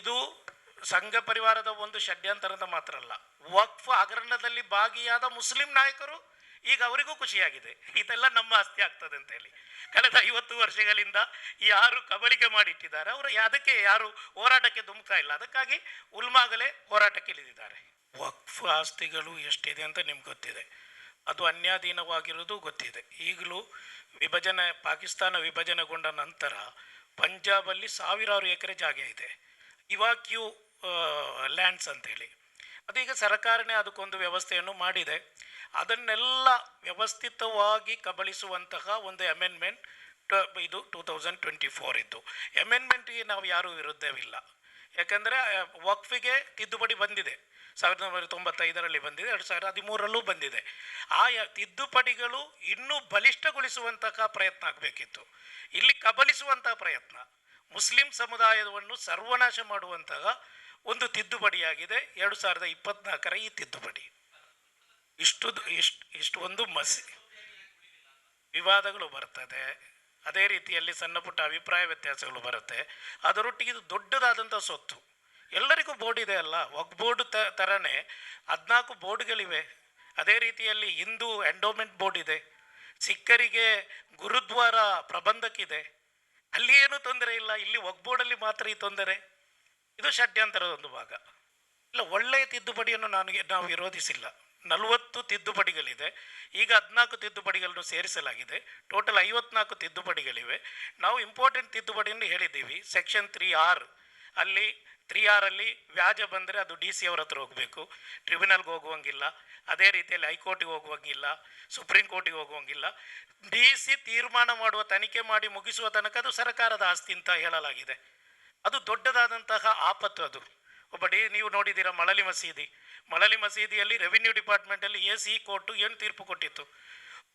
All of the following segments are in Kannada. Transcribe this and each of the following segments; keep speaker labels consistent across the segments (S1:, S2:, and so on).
S1: ಇದು ಸಂಘ ಪರಿವಾರದ ಒಂದು ಷಡ್ಯಂತರದ ಮಾತ್ರ ಅಲ್ಲ. ವಕ್ಫ್ ಹಗರಣದಲ್ಲಿ ಭಾಗಿಯಾದ ಮುಸ್ಲಿಂ ನಾಯಕರು ಈಗ ಅವರಿಗೂ ಖುಷಿಯಾಗಿದೆ. ಇದೆಲ್ಲ ನಮ್ಮ ಆಸ್ತಿ ಆಗ್ತದೆ ಅಂತ ಹೇಳಿ. ಕಳೆದ ಐವತ್ತು ವರ್ಷಗಳಿಂದ ಯಾರು ಕಬಳಿಕೆ ಮಾಡಿಟ್ಟಿದ್ದಾರೆ, ಅವರು ಅದಕ್ಕೆ ಯಾರು ಹೋರಾಟಕ್ಕೆ ಧುಮುಕ್ತಾ ಇಲ್ಲ. ಅದಕ್ಕಾಗಿ ಉಲ್ಮಾಗಲೇ ಹೋರಾಟಕ್ಕೆ ಇಳಿದಿದ್ದಾರೆ. ವಕ್ಫ್ ಆಸ್ತಿಗಳು ಎಷ್ಟಿದೆ ಅಂತ ನಿಮ್ಗೆ ಗೊತ್ತಿದೆ. ಅದು ಅನ್ಯಾಧೀನವಾಗಿರೋದು ಗೊತ್ತಿದೆ. ಈಗಲೂ ವಿಭಜನೆ, ಪಾಕಿಸ್ತಾನ ವಿಭಜನೆಗೊಂಡ ನಂತರ ಪಂಜಾಬಲ್ಲಿ ಸಾವಿರಾರು ಎಕರೆ ಜಾಗ ಇದೆ. ಇವಾಕ್ಯೂ ಲ್ಯಾಂಡ್ಸ್ ಅಂತೇಳಿ ಅದೀಗ ಸರ್ಕಾರನೇ ಅದಕ್ಕೊಂದು ವ್ಯವಸ್ಥೆಯನ್ನು ಮಾಡಿದೆ. ಅದನ್ನೆಲ್ಲ ವ್ಯವಸ್ಥಿತವಾಗಿ ಕಬಳಿಸುವಂತಹ ಒಂದು ಅಮೆಂಡ್ಮೆಂಟ್ ಇದು ಟೂ ತೌಸಂಡ್ ಟ್ವೆಂಟಿ ಫೋರ್ ಇದ್ದು. ಅಮೆಂಡ್ಮೆಂಟ್ಗೆ ನಾವು ಯಾರೂ ವಿರುದ್ಧವಿಲ್ಲ. ಯಾಕಂದರೆ ವಕ್ಫಿಗೆ ತಿದ್ದುಪಡಿ ಬಂದಿದೆ. ಸಾವಿರದ ಒಂಬೈನೂರ ತೊಂಬತ್ತೈದರಲ್ಲಿ ಬಂದಿದೆ, ಎರಡು ಸಾವಿರದ ಹದಿಮೂರರಲ್ಲೂ ಬಂದಿದೆ. ಆ ತಿದ್ದುಪಡಿಗಳು ಇನ್ನೂ ಬಲಿಷ್ಠಗೊಳಿಸುವಂತಹ ಪ್ರಯತ್ನ ಆಗಬೇಕಿತ್ತು. ಇಲ್ಲಿ ಕಬಲಿಸುವಂತಹ ಪ್ರಯತ್ನ. ಮುಸ್ಲಿಂ ಸಮುದಾಯವನ್ನು ಸರ್ವನಾಶ ಮಾಡುವಂತಹ ಒಂದು ತಿದ್ದುಪಡಿಯಾಗಿದೆ. ಎರಡು ಸಾವಿರದ ಇಪ್ಪತ್ನಾಲ್ಕರ ಈ ತಿದ್ದುಪಡಿ. ಇಷ್ಟು ಇಷ್ಟು ಇಷ್ಟು ಒಂದು ಮಸಿ, ವಿವಾದಗಳು ಬರ್ತದೆ. ಅದೇ ರೀತಿಯಲ್ಲಿ ಸಣ್ಣ ಪುಟ್ಟ ಅಭಿಪ್ರಾಯ ವ್ಯತ್ಯಾಸಗಳು ಬರುತ್ತೆ. ಅದರೊಟ್ಟಿಗೆ ಇದು ದೊಡ್ಡದಾದಂಥ ಸೊತ್ತು. ಎಲ್ಲರಿಗೂ ಬೋರ್ಡ್ ಇದೆ ಅಲ್ಲ? ಒಗ್ ಬೋರ್ಡ್ ತ ಥರನೇ ಹದಿನಾಲ್ಕು ಬೋರ್ಡ್ಗಳಿವೆ. ಅದೇ ರೀತಿಯಲ್ಲಿ ಹಿಂದೂ ಎಂಡೋಮೆಂಟ್ ಬೋರ್ಡ್ ಇದೆ. ಸಿಖ್ಖರಿಗೆ ಗುರುದ್ವಾರ ಪ್ರಬಂಧಕ್ಕಿದೆ. ಅಲ್ಲಿ ಏನೂ ತೊಂದರೆ ಇಲ್ಲ, ಇಲ್ಲಿ ಒಗ್ಬೋರ್ಡಲ್ಲಿ ಮಾತ್ರ ಈ ತೊಂದರೆ. ಇದು ಷಡ್ಯಂತರದ ಒಂದು ಭಾಗ. ಇಲ್ಲ, ಒಳ್ಳೆಯ ತಿದ್ದುಪಡಿಯನ್ನು ನನಗೆ, ನಾವು ವಿರೋಧಿಸಿಲ್ಲ. ನಲವತ್ತು ತಿದ್ದುಪಡಿಗಳಿದೆ. ಈಗ ಹದಿನಾಲ್ಕು ತಿದ್ದುಪಡಿಗಳನ್ನು ಸೇರಿಸಲಾಗಿದೆ. ಟೋಟಲ್ ಐವತ್ನಾಲ್ಕು ತಿದ್ದುಪಡಿಗಳಿವೆ. ನಾವು ಇಂಪಾರ್ಟೆಂಟ್ ತಿದ್ದುಪಡಿಯನ್ನು ಹೇಳಿದ್ದೀವಿ. ಸೆಕ್ಷನ್ ತ್ರೀ ಆರ್ ಅಲ್ಲಿ ತ್ರೀ ಆರಲ್ಲಿ ವ್ಯಾಜ ಬಂದರೆ ಅದು ಡಿ ಸಿ ಅವ್ರ ಹತ್ರ ಹೋಗಬೇಕು. ಟ್ರಿಬ್ಯುನಲ್ಗೆ ಹೋಗುವಂಗಿಲ್ಲ. ಅದೇ ರೀತಿಯಲ್ಲಿ ಹೈಕೋರ್ಟಿಗೆ ಹೋಗುವಂಗಿಲ್ಲ, ಸುಪ್ರೀಂ ಕೋರ್ಟಿಗೆ ಹೋಗುವಂಗಿಲ್ಲ. ಡಿ ಸಿ ತೀರ್ಮಾನ ಮಾಡುವ ತನಿಖೆ ಮಾಡಿ ಮುಗಿಸುವ ತನಕ ಅದು ಸರ್ಕಾರದ ಆಸ್ತಿ ಅಂತ ಹೇಳಲಾಗಿದೆ. ಅದು ದೊಡ್ಡದಾದಂತಹ ಆಪತ್ತು ಅದು. ಒಬ್ಬ ಡಿ, ನೀವು ನೋಡಿದ್ದೀರಾ ಮಳಲಿ ಮಸೀದಿ. ಮಳಲಿ ಮಸೀದಿಯಲ್ಲಿ ರೆವಿನ್ಯೂ ಡಿಪಾರ್ಟ್ಮೆಂಟಲ್ಲಿ ಎ ಸಿ ಕೋರ್ಟು ಏನು ತೀರ್ಪು ಕೊಟ್ಟಿತ್ತು?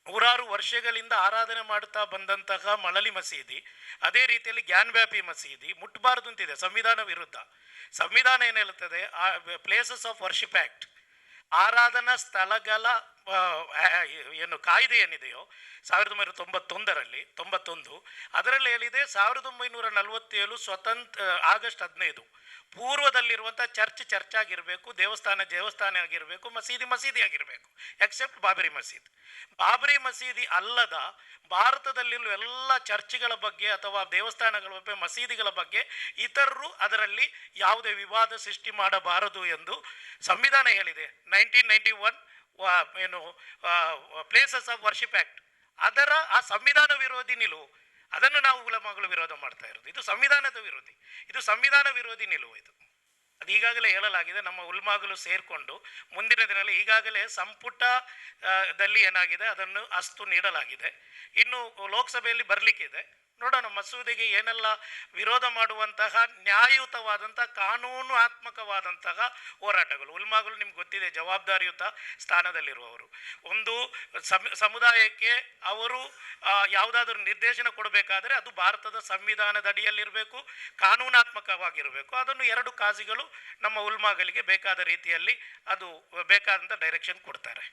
S1: ನೂರಾರು ವರ್ಷಗಳಿಂದ ಆರಾಧನೆ ಮಾಡುತ್ತಾ ಬಂದಂತಹ ಮಳಲಿ ಮಸೀದಿ, ಅದೇ ರೀತಿಯಲ್ಲಿ ಗ್ಯಾನ್ವ್ಯಾಪಿ ಮಸೀದಿ ಮುಟ್ಟಬಾರದು ಅಂತಿದೆ ಸಂವಿಧಾನ ವಿರುದ್ಧ. ಸಂವಿಧಾನ ಏನು ಹೇಳುತ್ತದೆ ಆ, ಪ್ಲೇಸಸ್ ಆಫ್ ವರ್ಷಿಪ್ ಆ್ಯಕ್ಟ್ ಆರಾಧನಾ ಸ್ಥಳಗಳ ಏನು ಕಾಯ್ದೆ ಏನಿದೆಯೋ ಸಾವಿರದ ಒಂಬೈನೂರ ತೊಂಬತ್ತೊಂದರಲ್ಲಿ, ತೊಂಬತ್ತೊಂದು, ಅದರಲ್ಲಿ ಹೇಳಿದೆ ಸಾವಿರದ ಒಂಬೈನೂರ ನಲವತ್ತೇಳು ಸ್ವತಂತ್ರ, ಆಗಸ್ಟ್ ಹದಿನೈದು. ಪೂರ್ವದಲ್ಲಿರುವಂಥ ಚರ್ಚ್ ಚರ್ಚ್ ಆಗಿರಬೇಕು ದೇವಸ್ಥಾನ ದೇವಸ್ಥಾನ ಆಗಿರಬೇಕು ಮಸೀದಿ ಮಸೀದಿ ಆಗಿರಬೇಕು ಎಕ್ಸೆಪ್ಟ್ ಬಾಬರಿ ಮಸೀದಿ. ಬಾಬರಿ ಮಸೀದಿ ಅಲ್ಲದ ಭಾರತದಲ್ಲಿರುವ ಎಲ್ಲ ಚರ್ಚ್ಗಳ ಬಗ್ಗೆ ಅಥವಾ ದೇವಸ್ಥಾನಗಳ ಬಗ್ಗೆ, ಮಸೀದಿಗಳ ಬಗ್ಗೆ ಇತರರು ಅದರಲ್ಲಿ ಯಾವುದೇ ವಿವಾದ ಸೃಷ್ಟಿ ಮಾಡಬಾರದು ಎಂದು ಸಂವಿಧಾನ ಹೇಳಿದೆ. ನೈನ್ಟೀನ್ ನೈಂಟಿ ಒನ್ ಏನು ಪ್ಲೇಸಸ್ ಆಫ್ ವರ್ಷಿಪ್ ಆ್ಯಕ್ಟ್ ಅದರ, ಆ ಸಂವಿಧಾನ ವಿರೋಧಿ ನಿಲುವು. ಅದನ್ನು ನಾವು ಉಲಮಗಳು ವಿರೋಧ ಮಾಡ್ತಾ ಇರೋದು. ಇದು ಸಂವಿಧಾನದ ವಿರೋಧಿ. ಇದು ಸಂವಿಧಾನ ವಿರೋಧಿ ನಿಲುವು ಇದು. ಅದು ಈಗಾಗಲೇ ಹೇಳಲಾಗಿದೆ, ನಮ್ಮ ಉಲ್ಮಾಗಲು ಸೇರಿಕೊಂಡು ಮುಂದಿನ ದಿನದಲ್ಲಿ ಈಗಾಗಲೇ ಸಂಪುಟದಲ್ಲಿ ದಲ್ಲಿ ಏನಾಗಿದೆ, ಅದನ್ನು ಅಸ್ತು ನೀಡಲಾಗಿದೆ. ಇನ್ನು ಲೋಕಸಭೆಯಲ್ಲಿ ಬರಲಿಕ್ಕಿದೆ. ನೋಡೋಣ ಮಸೂದೆಗೆ ಏನೆಲ್ಲ ವಿರೋಧ ಮಾಡುವಂತಹ ನ್ಯಾಯಯುತವಾದಂತಹ ಕಾನೂನಾತ್ಮಕವಾದಂತಹ ಹೋರಾಟಗಳು. ಉಲ್ಮಾಗಳು ನಿಮ್ಗೆ ಗೊತ್ತಿದೆ, ಜವಾಬ್ದಾರಿಯುತ ಸ್ಥಾನದಲ್ಲಿರುವವರು. ಒಂದು ಸಮ, ಸಮುದಾಯಕ್ಕೆ ಅವರು ಯಾವುದಾದ್ರೂ ನಿರ್ದೇಶನ ಕೊಡಬೇಕಾದರೆ ಅದು ಭಾರತದ ಸಂವಿಧಾನದ ಅಡಿಯಲ್ಲಿರಬೇಕು, ಕಾನೂನಾತ್ಮಕವಾಗಿರಬೇಕು. ಅದನ್ನು ಎರಡು ಕಾಜಿಗಳು ನಮ್ಮ ಉಲ್ಮಾಗಳಿಗೆ ಬೇಕಾದ ರೀತಿಯಲ್ಲಿ ಅದು ಬೇಕಾದಂಥ ಡೈರೆಕ್ಷನ್ ಕೊಡ್ತಾರೆ.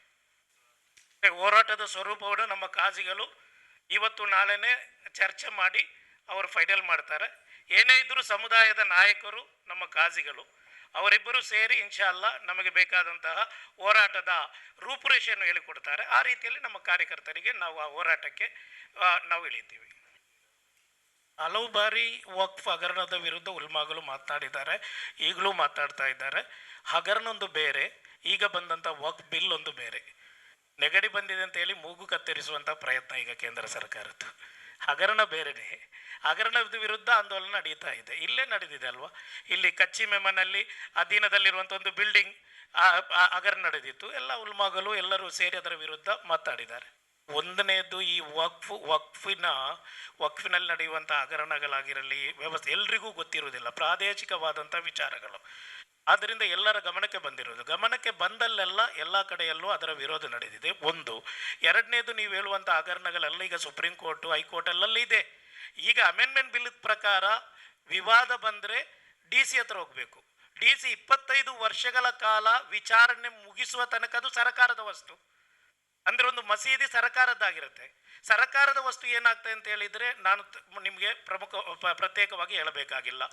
S1: ಹೋರಾಟದ ಸ್ವರೂಪವನ್ನು ನಮ್ಮ ಕಾಜಿಗಳು ಇವತ್ತು ನಾಳೆನೇ ಚರ್ಚೆ ಮಾಡಿ ಅವರು ಫೈನಲ್ ಮಾಡ್ತಾರೆ. ಏನೇ ಇದ್ದರೂ ಸಮುದಾಯದ ನಾಯಕರು, ನಮ್ಮ ಕಾಜಿಗಳು, ಅವರಿಬ್ಬರು ಸೇರಿ ಇನ್ಶಾಲ್ಲ ನಮಗೆ ಬೇಕಾದಂತಹ ಹೋರಾಟದ ರೂಪುರೇಷೆಯನ್ನು ಹೇಳಿಕೊಡ್ತಾರೆ. ಆ ರೀತಿಯಲ್ಲಿ ನಮ್ಮ ಕಾರ್ಯಕರ್ತರಿಗೆ ನಾವು ಆ ಹೋರಾಟಕ್ಕೆ ನಾವು ಇಳಿತೀವಿ. ಹಲವು ಬಾರಿ ವಕ್ಫ್ ಹಗರಣದ ವಿರುದ್ಧ ಉಲ್ಮಾಗಳು ಮಾತನಾಡಿದ್ದಾರೆ. ಈಗಲೂ ಮಾತಾಡ್ತಾ ಇದ್ದಾರೆ. ಹಗರಣ ಒಂದು ಬೇರೆ, ಈಗ ಬಂದಂಥ ವಕ್ಫ್ ಬಿಲ್ ಒಂದು ಬೇರೆ. ನೆಗಡಿ ಬಂದಿದೆ ಅಂತ ಹೇಳಿ ಮೂಗು ಕತ್ತರಿಸುವಂಥ ಪ್ರಯತ್ನ ಈಗ ಕೇಂದ್ರ ಸರ್ಕಾರದ್ದು. ಹಗರಣ ಬೇರೆ ಹಗರಣದ ವಿರುದ್ಧ ಆಂದೋಲನ ನಡೀತಾ ಇದೆ. ಇಲ್ಲೇ ನಡೆದಿದೆ ಅಲ್ವಾ? ಇಲ್ಲಿ ಕಚ್ಚಿ ಮೆಮನಲ್ಲಿ ಅಧೀನದಲ್ಲಿರುವಂಥ ಒಂದು ಬಿಲ್ಡಿಂಗ್ ಹಗರಣ ನಡೆದಿತ್ತು. ಎಲ್ಲ ಉಲ್ಮಾಗಲು ಎಲ್ಲರೂ ಸೇರಿ ಅದರ ವಿರುದ್ಧ ಮಾತಾಡಿದ್ದಾರೆ. ಒಂದನೇದು ಈ ವಕ್ಫ್, ವಕ್ಫಿನ, ವಕ್ಫಿನಲ್ಲಿ ನಡೆಯುವಂಥ ಹಗರಣಗಳಾಗಿರಲಿ, ವ್ಯವಸ್ಥೆ ಎಲ್ರಿಗೂ ಗೊತ್ತಿರುವುದಿಲ್ಲ. ಪ್ರಾದೇಶಿಕವಾದಂಥ ವಿಚಾರಗಳು. ಆದ್ದರಿಂದ ಎಲ್ಲರ ಗಮನಕ್ಕೆ ಬಂದಿರೋದು. ಗಮನಕ್ಕೆ ಬಂದಲ್ಲೆಲ್ಲ ಎಲ್ಲ ಕಡೆಯಲ್ಲೂ ಅದರ ವಿರೋಧ ನಡೆದಿದೆ. ಒಂದು, ಎರಡನೇದು ನೀವು ಹೇಳುವಂಥ ಹಗರಣಗಳೆಲ್ಲ ಈಗ ಸುಪ್ರೀಂ ಕೋರ್ಟು, ಹೈಕೋರ್ಟಲ್ಲೆಲ್ಲ ಇದೆ. ಈಗ ಅಮೆಂಡ್ಮೆಂಟ್ ಬಿಲ್ ಪ್ರಕಾರ ವಿವಾದ ಬಂದರೆ ಡಿ ಸಿ ಹತ್ರ ಹೋಗಬೇಕು. ಡಿ ಸಿ ಇಪ್ಪತ್ತೈದು ವರ್ಷಗಳ ಕಾಲ ವಿಚಾರಣೆ ಮುಗಿಸುವ ತನಕ ಅದು ಸರ್ಕಾರದ ವಸ್ತು. ಅಂದ್ರೆ ಒಂದು ಮಸೀದಿ ಸರ್ಕಾರದ್ದಾಗಿರುತ್ತೆ. ಸರ್ಕಾರದ ವಸ್ತು ಏನಾಗ್ತದೆ ಅಂತ ಹೇಳಿದರೆ ನಾನು ನಿಮಗೆ ಪ್ರಮುಖ ಪ್ರತ್ಯೇಕವಾಗಿ ಹೇಳಬೇಕಾಗಿಲ್ಲ.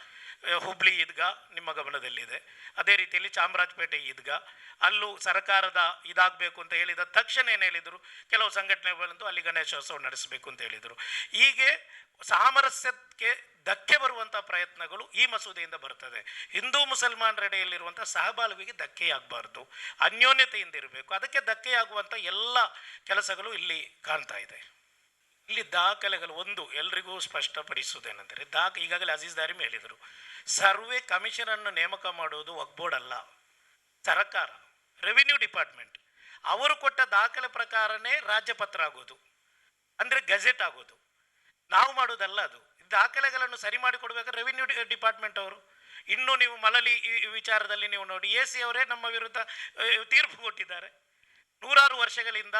S1: ಹುಬ್ಳಿ ಈದ್ಗಾ ನಿಮ್ಮ ಗಮನದಲ್ಲಿದೆ. ಅದೇ ರೀತಿಯಲ್ಲಿ ಚಾಮರಾಜಪೇಟೆ ಈದ್ಗಾ. ಅಲ್ಲೂ ಸರ್ಕಾರದ ಇದಾಗಬೇಕು ಅಂತ ಹೇಳಿದ ತಕ್ಷಣ ಏನು ಹೇಳಿದರು? ಕೆಲವು ಸಂಘಟನೆಗಳಂತೂ ಅಲ್ಲಿ ಗಣೇಶೋತ್ಸವ ನಡೆಸಬೇಕು ಅಂತ ಹೇಳಿದರು. ಹೀಗೆ ಸಾಮರಸ್ಯಕ್ಕೆ ಧಕ್ಕೆ ಬರುವಂಥ ಪ್ರಯತ್ನಗಳು ಈ ಮಸೂದೆಯಿಂದ ಬರ್ತದೆ. ಹಿಂದೂ ಮುಸಲ್ಮಾನರೆಡೆಯಲ್ಲಿರುವಂಥ ಸಹಬಾಳ್ವೆಗೆ ಧಕ್ಕೆಯಾಗಬಾರ್ದು. ಅನ್ಯೋನ್ಯತೆಯಿಂದ ಇರಬೇಕು. ಅದಕ್ಕೆ ಧಕ್ಕೆಯಾಗುವಂಥ ಎಲ್ಲ ಕೆಲಸಗಳು ಇಲ್ಲಿ ಕಾಣ್ತಾ ಇದೆ. ಇಲ್ಲಿ ದಾಖಲೆಗಳು ಒಂದು ಎಲ್ರಿಗೂ ಸ್ಪಷ್ಟಪಡಿಸುವುದೇನೆಂದರೆ ದಾಖ, ಈಗಾಗಲೇ ಅಜೀಜ್ ದಾರಿಮ್ ಹೇಳಿದರು ಸರ್ವೆ ಕಮಿಷನನ್ನು ನೇಮಕ ಮಾಡುವುದು ವಕ್ಬೋರ್ಡ್ ಅಲ್ಲ ಸರ್ಕಾರ, ರೆವಿನ್ಯೂ ಡಿಪಾರ್ಟ್ಮೆಂಟ್, ಅವರು ಕೊಟ್ಟ ದಾಖಲೆ ಪ್ರಕಾರನೇ ರಾಜ್ಯಪತ್ರ ಆಗೋದು, ಅಂದರೆ ಗೆಜೆಟ್ ಆಗೋದು. ನಾವು ಮಾಡೋದಲ್ಲ ಅದು. ದಾಖಲೆಗಳನ್ನು ಸರಿ ಮಾಡಿ ಕೊಡಬೇಕಾದ್ರೆ ರೆವಿನ್ಯೂ ಡಿಪಾರ್ಟ್ಮೆಂಟ್ ಅವರು. ಇನ್ನು ನೀವು ಮಲಲಿ ವಿಚಾರದಲ್ಲಿ ನೀವು ನೋಡಿ, ಎ ಸಿ ಅವರೇ ನಮ್ಮ ವಿರುದ್ಧ ತೀರ್ಪು ಕೊಟ್ಟಿದ್ದಾರೆ. ನೂರಾರು ವರ್ಷಗಳಿಂದ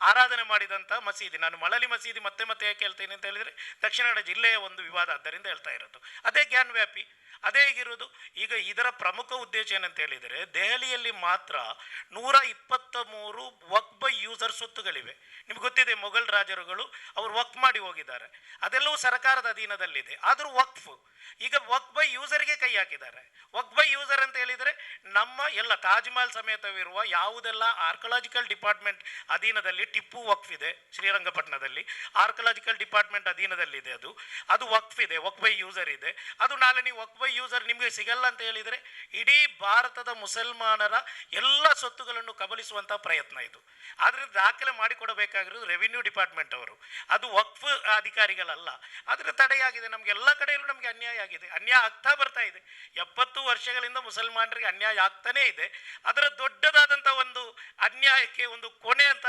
S1: ಆರಾಧನೆ ಮಾಡಿದಂಥ ಮಸೀದಿ. ನಾನು ಮಳಲಿ ಮಸೀದಿ ಮತ್ತೆ ಮತ್ತೆ ಯಾಕೆ ಹೇಳ್ತೇನೆ ಅಂತ ಹೇಳಿದರೆ ದಕ್ಷಿಣ ಕನ್ನಡ ಜಿಲ್ಲೆಯ ಒಂದು ವಿವಾದ ಆದ್ದರಿಂದ ಹೇಳ್ತಾ ಇರೋದು. ಅದೇ ಜ್ಞಾನ ವ್ಯಾಪಿ, ಅದೇ ಈಗಿರೋದು ಈಗ ಇದರ ಪ್ರಮುಖ ಉದ್ದೇಶ ಏನಂತ ಹೇಳಿದರೆ ದೆಹಲಿಯಲ್ಲಿ ಮಾತ್ರ ನೂರ ಇಪ್ಪತ್ತ ಮೂರು ವಕ್ ಬೈ ಯೂಸರ್ ಸ್ವತ್ತುಗಳಿವೆ. ನಿಮ್ಗೆ ಗೊತ್ತಿದೆ ಮೊಘಲ್ ರಾಜರುಗಳು ಅವರು ವಕ್ ಮಾಡಿ ಹೋಗಿದ್ದಾರೆ. ಅದೆಲ್ಲವೂ ಸರ್ಕಾರದ ಅಧೀನದಲ್ಲಿದೆ. ಆದರೂ ವಕ್ಫ್. ಈಗ ವಕ್ ಬೈ ಯೂಸರ್ಗೆ ಕೈ ಹಾಕಿದ್ದಾರೆ. ವಕ್ ಬೈ ಯೂಸರ್ ಅಂತ ಹೇಳಿದರೆ ನಮ್ಮ ಎಲ್ಲ ತಾಜ್ಮಹಲ್ ಸಮೇತವಿರುವ ಯಾವುದೆಲ್ಲ ಆರ್ಕಲಾಜಿಕಲ್ ಡಿಪಾರ್ಟ್ಮೆಂಟ್ ಅಧೀನದಲ್ಲಿ ಟಿಪ್ಪು ವಕ್ಫ್ ಇದೆ ಶ್ರೀರಂಗಪಟ್ಟಣದಲ್ಲಿ. ಆರ್ಕಲಾಜಿಕಲ್ ಡಿಪಾರ್ಟ್ಮೆಂಟ್ ಅಧೀನದಲ್ಲಿದೆ ಅದು. ಅದು ವಕ್ಫ್ ಇದೆ ವಕ್ ಬೈ ಯೂಸರ್ ಇದೆ. ಅದು ನಾಳೆ ನೀವು ವಕ್ ಬೈ ಯೂಸರ್ ನಿಮಗೆ ಸಿಗಲ್ಲ ಅಂತ ಹೇಳಿದರೆ ಇಡೀ ಭಾರತದ ಮುಸಲ್ಮಾನರ ಎಲ್ಲ ಸ್ವತ್ತುಗಳನ್ನು ಕಬಲಿಸುವಂಥ ಪ್ರಯತ್ನ ಇದು. ಆದರೆ ದಾಖಲೆ ಮಾಡಿಕೊಡಬೇಕಾಗಿರೋದು ರೆವಿನ್ಯೂ ಡಿಪಾರ್ಟ್ಮೆಂಟ್ ಅವರು. ಅದು ವಕ್ಫ್ ಅಧಿಕಾರಿಗಳಲ್ಲ. ಆದರೆ ತಡೆಯಾಗಿದೆ. ನಮಗೆ ಎಲ್ಲ ಕಡೆಯಲ್ಲೂ ನಮಗೆ ಅನ್ಯಾಯ ಆಗಿದೆ. ಅನ್ಯಾಯ ಆಗ್ತಾ ಬರ್ತಾ ಇದೆ. ಎಪ್ಪತ್ತು ವರ್ಷಗಳಿಂದ ಮುಸಲ್ಮಾನರಿಗೆ ಅನ್ಯಾಯ ಆಗ್ತಾನೇ ಇದೆ. ಅದರ ದೊಡ್ಡದಾದಂಥ ಒಂದು ಅನ್ಯಾಯಕ್ಕೆ ಒಂದು ಕೊನೆ ಅಂತ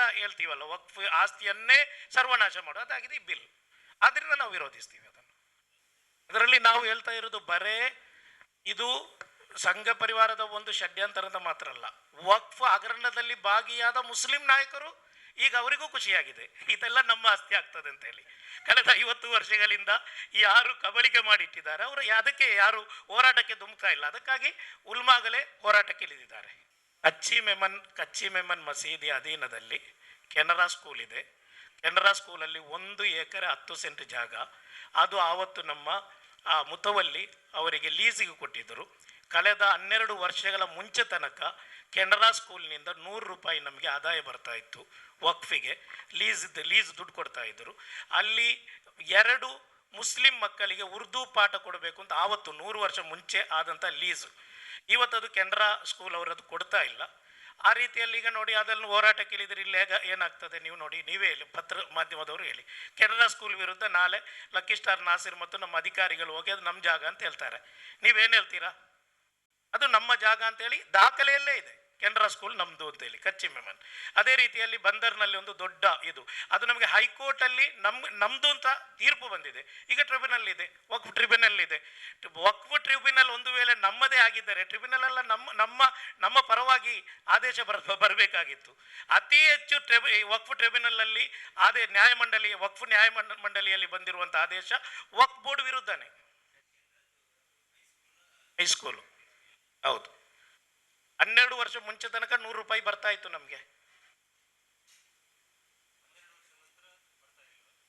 S1: ಹೇಳ್ತೀವಲ್ಲ ವಕ್ಫ್, ಆಸ್ತಿಯನ್ನೇ ಸರ್ವನಾಶ ಮಾಡೋ ಅದಾಗಿದೆ ಈ ಬಿಲ್. ಆದ್ದರಿಂದ ನಾವು ವಿರೋಧಿಸ್ತೀವಿ ಅದನ್ನು. ಅದರಲ್ಲಿ ನಾವು ಹೇಳ್ತಾ ಇರೋದು ಬರೇ, ಇದು ಸಂಘ ಪರಿವಾರದ ಒಂದು ಷಡ್ಯಂತರದ ಮಾತ್ರ ಅಲ್ಲ. ವಕ್ಫ್ ಹಗರಣದಲ್ಲಿ ಭಾಗಿಯಾದ ಮುಸ್ಲಿಂ ನಾಯಕರು ಈಗ ಅವರಿಗೂ ಖುಷಿಯಾಗಿದೆ. ಇದೆಲ್ಲ ನಮ್ಮ ಆಸ್ತಿ ಆಗ್ತದೆ ಅಂತ ಹೇಳಿ. ಕಳೆದ ಐವತ್ತು ವರ್ಷಗಳಿಂದ ಯಾರು ಕಬಳಿಕೆ ಮಾಡಿಟ್ಟಿದ್ದಾರೆ, ಅವರು ಅದಕ್ಕೆ ಯಾರು ಹೋರಾಟಕ್ಕೆ ಧುಮುಕ್ತಾ ಇಲ್ಲ. ಅದಕ್ಕಾಗಿ ಉಲ್ಮಾಗಲೇ ಹೋರಾಟಕ್ಕೆ ಇಳಿದಿದ್ದಾರೆ ಕಚ್ಚಿ ಮೆಮನ್ ಕಚ್ಚಿ ಮೆಮನ್ ಮಸೀದಿ ಅಧೀನದಲ್ಲಿ ಕೆನರಾ ಸ್ಕೂಲ್ ಇದೆ. ಕೆನರಾ ಸ್ಕೂಲಲ್ಲಿ ಒಂದು ಎಕರೆ ಹತ್ತು ಸೆಂಟ್ ಜಾಗ. ಅದು ಆವತ್ತು ನಮ್ಮ, ಆ, ಮುತವಲ್ಲಿ ಅವರಿಗೆ ಲೀಸಿಗೆ ಕೊಟ್ಟಿದ್ದರು. ಕಳೆದ ಹನ್ನೆರಡು ವರ್ಷಗಳ ಮುಂಚೆ ತನಕ ಕೆನರಾ ಸ್ಕೂಲ್ನಿಂದ ನೂರು ರೂಪಾಯಿ ನಮಗೆ ಆದಾಯ ಬರ್ತಾ ಇತ್ತು ವಕ್ಫಿಗೆ. ಲೀಸ್ ಲೀಸ್ ದುಡ್ಡು ಕೊಡ್ತಾ ಇದ್ದರು. ಅಲ್ಲಿ ಎರಡು ಮುಸ್ಲಿಂ ಮಕ್ಕಳಿಗೆ ಉರ್ದು ಪಾಠ ಕೊಡಬೇಕು ಅಂತ ಆವತ್ತು ನೂರು ವರ್ಷ ಮುಂಚೆ ಆದಂಥ ಲೀಸು. ಇವತ್ತದು ಕೆನರಾ ಸ್ಕೂಲ್ ಅವರದು ಕೊಡ್ತಾ ಇಲ್ಲ. ಆ ರೀತಿಯಲ್ಲಿ ಈಗ ನೋಡಿ ಅದನ್ನು ಹೋರಾಟಕ್ಕೆ ಇಳಿದ್ರೆ ಇಲ್ಲಿ ಏನಾಗ್ತದೆ? ನೀವು ನೋಡಿ, ನೀವೇ ಹೇಳಿ, ಪತ್ರ ಮಾಧ್ಯಮದವರು ಹೇಳಿ. ಕೆನರಾ ಸ್ಕೂಲ್ ವಿರುದ್ಧ ನಾಳೆ ಲಕ್ಕಿ ಸ್ಟಾರ್ ನಾಸಿರ್ ಮತ್ತು ನಮ್ಮ ಅಧಿಕಾರಿಗಳು ಹೋಗಿ ಅದು ನಮ್ಮ ಜಾಗ ಅಂತ ಹೇಳ್ತಾರೆ. ನೀವೇನು ಹೇಳ್ತೀರಾ? ಅದು ನಮ್ಮ ಜಾಗ ಅಂತೇಳಿ ದಾಖಲೆಯಲ್ಲೇ ಇದೆ. ಕೆನರಾ ಸ್ಕೂಲ್ ನಮ್ಮದು ಅಂತೇಳಿ ಕಚ್ಚಿ ಮೆಮನ್. ಅದೇ ರೀತಿಯಲ್ಲಿ ಬಂದರ್ನಲ್ಲಿ ಒಂದು ದೊಡ್ಡ ಇದು. ಅದು ನಮಗೆ ಹೈಕೋರ್ಟಲ್ಲಿ ನಮ್ ನಮ್ಮದು ಅಂತ ತೀರ್ಪು ಬಂದಿದೆ. ಈಗ ಟ್ರಿಬ್ಯುನಲ್ ಇದೆ ವಕ್ಫ್ ಟ್ರಿಬ್ಯುನಲ್ ಇದೆ ವಕ್ಫ್ ಟ್ರಿಬ್ಯುನಲ್ ಒಂದು ವೇಳೆ ನಮ್ಮದೇ ಆಗಿದ್ದರೆ, ಟ್ರಿಬ್ಯುನಲ್ ಎಲ್ಲ ನಮ್ಮ ನಮ್ಮ ನಮ್ಮ ಪರವಾಗಿ ಆದೇಶ ಬರ, ಬರಬೇಕಾಗಿತ್ತು. ಅತಿ ಹೆಚ್ಚು ಟ್ರಿಬ್ ವಕ್ಫ್ ಟ್ರಿಬ್ಯುನಲಲ್ಲಿ ಆದೇ ನ್ಯಾಯಮಂಡಲಿ ವಕ್ಫ್ ನ್ಯಾಯ ಮಂಡ- ಮಂಡಳಿಯಲ್ಲಿ ಬಂದಿರುವಂಥ ಆದೇಶ ವಕ್ಫ್ ಬೋರ್ಡ್ ವಿರುದ್ಧನೇ. ಹೈಸ್ಕೂಲು. ಹೌದು. ಹನ್ನೆರಡು ವರ್ಷ ಮುಂಚೆ ತನಕ ನೂರು ರೂಪಾಯಿ ಬರ್ತಾ ಇತ್ತು ನಮಗೆ.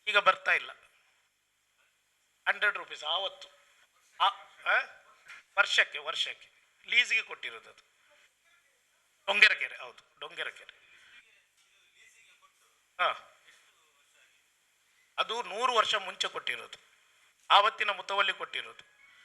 S1: ಈಗ ಬರ್ತಾ ಇಲ್ಲ. ಹಂಡ್ರೆಡ್ ರುಪೀಸ್ ಆವತ್ತು? ವರ್ಷಕ್ಕೆ ವರ್ಷಕ್ಕೆ. ಲೀಸ್ಗೆ ಕೊಟ್ಟಿರೋದು ಅದು. ಡೊಂಗೆರಕೆರೆ, ಹೌದು, ಡೊಂಗೆರಕೆರೆ. ಹಾಂ. ಅದು ನೂರು ವರ್ಷ ಮುಂಚೆ ಕೊಟ್ಟಿರೋದು. ಆವತ್ತಿನ ಮುತವಲ್ಲಿ ಕೊಟ್ಟಿರೋದು.